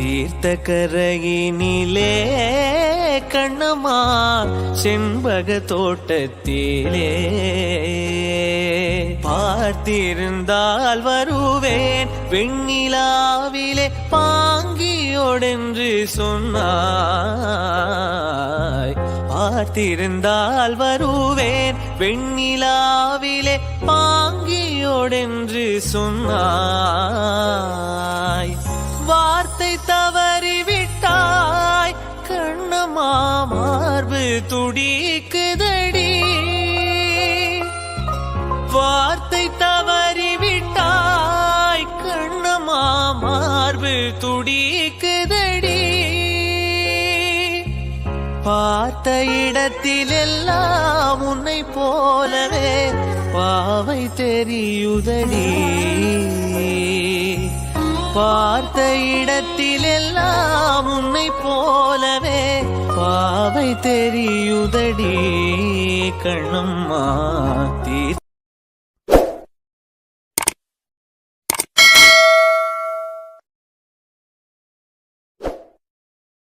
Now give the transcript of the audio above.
தீர்த்த கரையினிலே கண்ணமா செண்பக தோட்டத்திலே பார்த்திருந்தால் வருவேன் வெண்ணிலாவிலே பாங்கியோடென்று சொன்னாய். பார்த்திருந்தால் வருவேன் வெண்ணிலாவிலே பாங்கியோடென்று சொன்னாய். வார்த்தை தவறிவிட்டாய். கண்ணம்மா மார்பு துடிக்குதடி. வார்த்தை தவறிவிட்டாய். கண்ணம்மா மார்பு துடிக்குதடி. பார்த்த இடத்திலெல்லாம் உன்னை போலவே பாவை தெரியுதடி. பார்த்த இடத்திலெல்லாம் உன்னை போலவே பாவை தெரியுதடி கண்ணம்மா தீர்